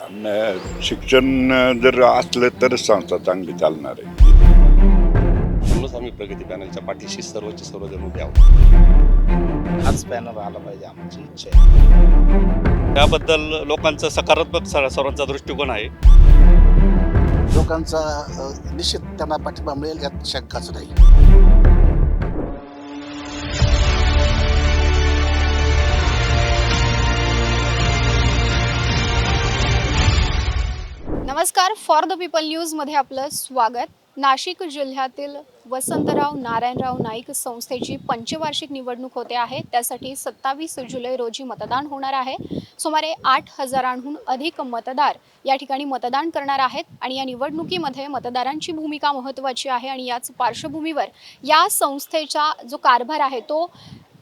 आणि शिक्षण जर असलं तरच संस्था चांगली चालणार आहे. म्हणूनच आम्ही प्रगती पॅनलच्या पाठीशी सर्वचे सर्वजण उभे आहोत. हाच पॅनल आला पाहिजे आमची इच्छा आहे. त्याबद्दल लोकांचा सकारात्मक स- सर्वांचा दृष्टिकोन आहे. लोकांचा निश्चित त्यांना पाठिंबा मिळेल यात शंकाच नाही. नमस्कार. फॉर द पीपल न्यूजमध्ये आपलं स्वागत. नाशिक जिल्ह्यातील वसंतराव नारायणराव नाईक संस्थेची पंचवार्षिक निवडणूक होते आहे. त्यासाठी सत्तावीस जुलै रोजी मतदान होणार आहे. सुमारे आठ हजारांहून अधिक मतदार या ठिकाणी मतदान करणार आहेत आणि या निवडणुकीमध्ये मतदारांची भूमिका महत्त्वाची आहे आणि याच पार्श्वभूमीवर या संस्थेचा जो कारभार आहे तो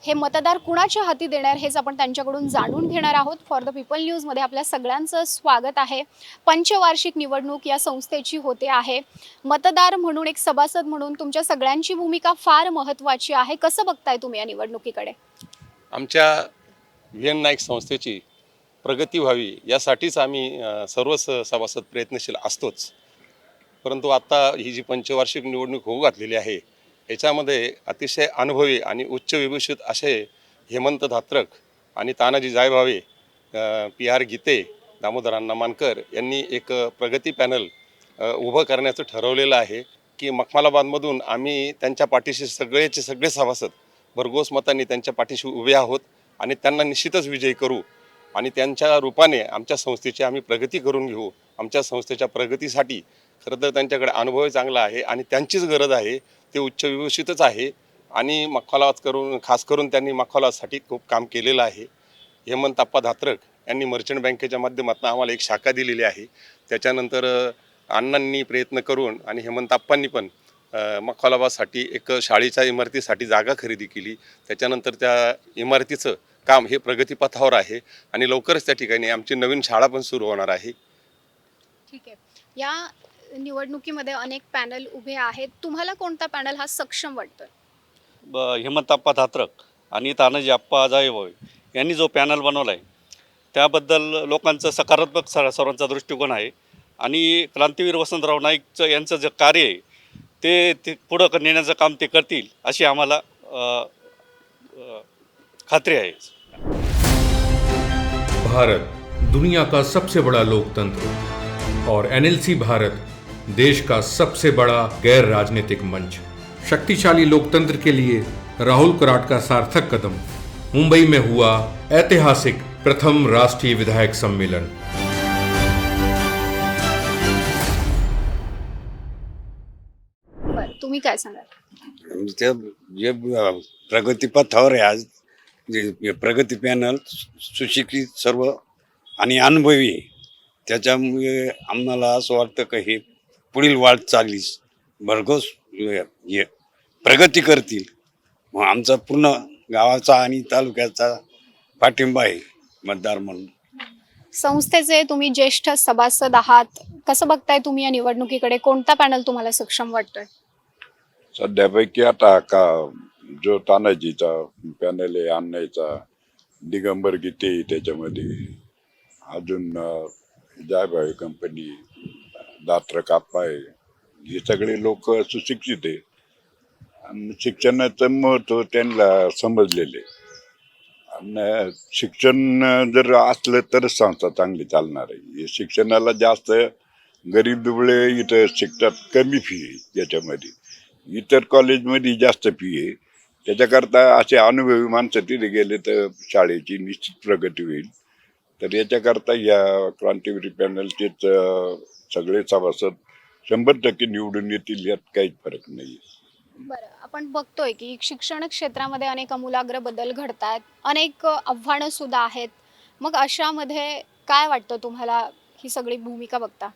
हे मतदार कुणाच्या हाती देणार हेच आपण त्यांच्याकडून जाणून घेणार आहोत. फॉर द पीपल न्यूजमध्ये आपल्या सगळ्यांचं स्वागत आहे. पंचवार्षिक निवडणूक या संस्थेची होते आहे. मतदार म्हणून एक सभासद म्हणून तुमच्या सगळ्यांची भूमिका फार महत्त्वाची आहे. कसं बघताय तुम्ही या निवडणुकीकडे? आमच्या व्हीएन नाईक संस्थेची प्रगती व्हावी यासाठीच आम्ही अ, सर्वच सभासद प्रयत्नशील असतोच. परंतु आता ही जी पंचवार्षिक निवडणूक होऊ घातलेली आहे याच्यामध्ये अतिशय अनुभवी आणि उच्च विभूषित असे हेमंत धात्रक आणि तानाजी जायभावे पी आर गीते दामोदर अण्णा मानकर यांनी एक प्रगती पॅनल उभं करण्याचं ठरवलेलं आहे की मखमालाबादमधून आम्ही त्यांच्या पाठीशी सगळेचे सगळे सभासद भरघोस मतांनी त्यांच्या पाठीशी उभे आहोत आणि त्यांना निश्चितच विजयी करू आणि त्यांच्या रूपाने आमच्या संस्थेची आम्ही प्रगती करून घेऊ. आमच्या संस्थेच्या प्रगतीसाठी खरं तर त्यांच्याकडे अनुभव चांगला आहे आणि त्यांचीच गरज आहे. ते उच्च विभूषितच आहे आणि मखमालाबाद करून खास करून त्यांनी मखमालाबादसाठी खूप काम केलेलं आहे. हेमंत आप्पा धात्रक यांनी मर्चंट बँकेच्या माध्यमातून आम्हाला एक शाखा दिलेली आहे. त्याच्यानंतर अण्णांनी प्रयत्न करून आणि हेमंत आप्पांनी पण मखालाबादसाठी एक शाळेच्या इमारतीसाठी जागा खरेदी केली. त्याच्यानंतर त्या इमारतीचं काम हे प्रगतीपथावर आहे आणि लवकरच त्या ठिकाणी आमची नवीन शाळा पण सुरू होणार आहे. ठीक आहे. या निवडणुकीमध्ये अनेक पॅनल उभे आहेत. तुम्हाला कोणता पॅनल हा सक्षम वाटतोय? ब- हेमंतप्पा धात्रक आणि तानाजी आप्पा जायभावे यांनी जो पॅनल बनवला आहे त्याबद्दल लोकांचा सकारात्मक स- सर्वांचा दृष्टिकोन आहे. आणि क्रांतीवीर वसंतराव नाईकचं यांचं जे कार्य आहे ते ते पुढं नेण्याचं काम ते करतील अशी आम्हाला खात्री आहे. भारत दुनिया का सबसे बड़ा लोकतंत्र और एनएलसी भारत देश का सबसे बड़ा गैर राजनीतिक मंच। शक्तिशाली लोकतंत्र के लिए राहुल कराट का सार्थक कदम। मुंबई में हुआ ऐतिहासिक प्रथम राष्ट्रीय विधायक सम्मेलन। तुम्ही काय सांगाल? जे प्रगतीपथावर आहे आज जे प्रगती पॅनल सुशिक्षित सर्व आणि अनुभवी. त्याच्यामुळे आम्हाला असं वाटतं की हे पुढील वाटचालीस भरघोस हे हे प्रगती करतील. मग आमचा पूर्ण गावाचा आणि तालुक्याचा पाठिंबा आहे मतदार म्हणून. संस्थेचे तुम्ही ज्येष्ठ सभासद आहात. कसं बघताय तुम्ही या निवडणुकीकडे? कोणता पॅनल तुम्हाला सक्षम वाटतोय? सध्यापैकी आता का जो तानाजीचा पॅनल आहे अण्णाचा दिगंबर गीते त्याच्यामध्ये अजून जायभावी कंपनी दात्र काप्पा आहे हे सगळे लोक सुशिक्षित आहे आणि शिक्षणाचं महत्त्व त्यांना समजलेले. आणि शिक्षण जर असलं तरच संस्था चांगली चालणार आहे. शिक्षणाला जास्त गरीब दुबळे इथं शिकतात कमी फी आहे याच्यामध्ये इतर कॉलेजमध्ये जास्त फी आहे. त्याच्याकरता असे अनुभवी माणसं तिथे गेले तर शाळेची निश्चित प्रगती होईल. तर याच्याकरता या क्रांतिवीर पॅनलचेच सगळे सभासद शंभर टक्के निवडून येतील यात काहीच फरक नाही बरं आपण बघतोय की शिक्षण क्षेत्रामध्ये अनेक आमूलाग्र बदल घडत आहेत अनेक आव्हानं सुद्धा आहेत. मग अशामध्ये काय वाटतं तुम्हाला ही सगळी भूमिका बघता?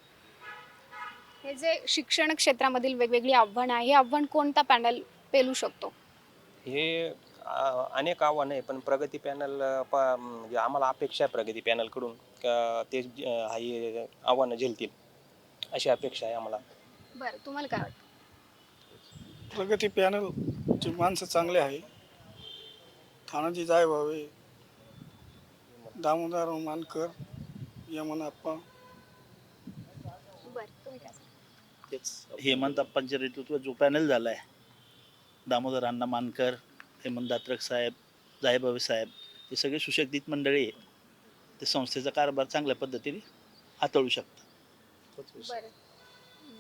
हे जे शिक्षण क्षेत्रामधील वेगवेगळी आव्हानं आहे हे आव्हान कोणता पॅनल पेलू शकतो? हे अनेक आव्हानं आहे पण प्रगती पॅनल प म्हणजे आम्हाला अपेक्षा आहे प्रगती पॅनलकडून का ते ज- हे आव्हानं झेलतील अशी अपेक्षा आहे आम्हाला. बरं तुम्हाला काय वाटतं? प्रगती पॅनलची माणसं चांगले आहे. थानाजी जायभावे दामोदर मानकर यमन आप्पा बरं तुम्ही काय सांगता? तेच हेमंत अप्पांच्या नेतृत्वात जो पॅनल झाला आहे दामोदर अण्णा मानकर हेमंत दात्रक साहेब जायबाबे साहेब हे सगळे सुशक्तित मंडळी आहे ते संस्थेचा कारभार चांगल्या पद्धतीने हाताळू शकतात.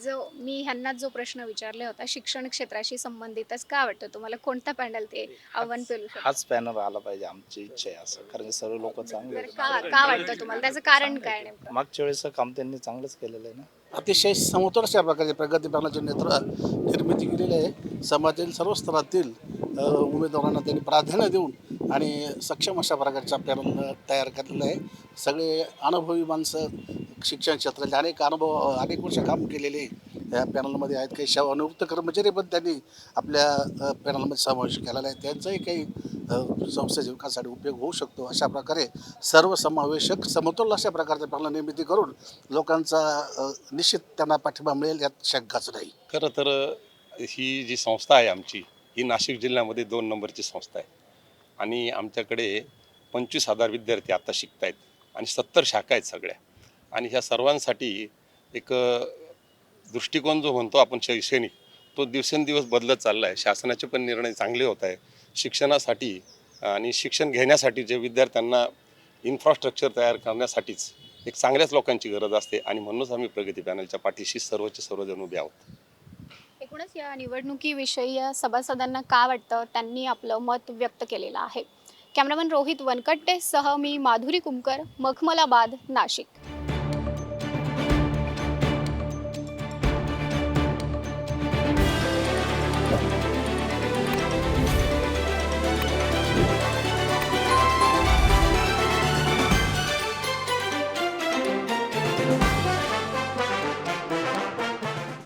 जो मी ह्यांना जो प्रश्न विचारला होता शिक्षण क्षेत्राशी संबंधितच काय वाटतं तुम्हाला? कोणता पॅनल ते आव्हान पेलू हाच पॅनल आला पाहिजे आमची इच्छा आहे असं. कारण की सर्व लोक चांगले. का का वाटतं तुम्हाला? त्याचं कारण काय नेमकं? मागच्या वेळेस काम त्यांनी चांगलंच केलेलं आहे ना. अतिशय समतोल अशा प्रकारचे प्रगती पॅनलचे नेत्र निर्मिती केलेली आहे. समाजातील सर्व स्तरातील उमेदवारांना त्यांनी प्राधान्य देऊन आणि सक्षम अशा प्रकारचा पॅनल तयार केलेला आहे. सगळे अनुभवी माणसं शिक्षण क्षेत्रातले अनेक अनुभव अनेक वर्ष काम केलेले या पॅनलमध्ये आहेत. काही सेवानिवृत्त कर्मचारी पण त्यांनी आपल्या पॅनलमध्ये समावेश केलेला आहे. त्यांचंही काही अ, उपयोग होऊ शकतो अशा प्रकारे सर्वसमावेशक समतोल अशा प्रकारचे पॅनल निर्मिती करून लोकांचा निश्चित त्यांना पाठिंबा मिळेल यात शंकाच नाही. खरं तर ही जी संस्था आहे आमची ही नाशिक जिल्ह्यामध्ये दोन नंबरची संस्था आहे. आणि आमच्याकडे पंचवीस हजार विद्यार्थी आता शिकत आहेत आणि सत्तर शाखा आहेत सगळ्या. आणि ह्या सर्वांसाठी एक दृष्टिकोन जो म्हणतो आपण शैक्षणिक तो दिवसेंदिवस बदलत चालला आहे शासनाचे पण निर्णय चांगले होत आहे शिक्षणासाठी आणि शिक्षण घेण्यासाठी जे विद्यार्थ्यांना इन्फ्रास्ट्रक्चर तयार करण्यासाठीच एक चांगल्याच लोकांची गरज असते आणि म्हणूनच आम्ही प्रगती पॅनलच्या पाठीशी सर्वच सर्वजण उभे आहोत. एकूणच या निवडणुकीविषयी या सभासदांना का वाटतं? त्यांनी आपलं मत व्यक्त केलेलं आहे. कॅमेरामॅन रोहित वनकट्टे सह मी माधुरी कुमकर मखमलाबाद नाशिक.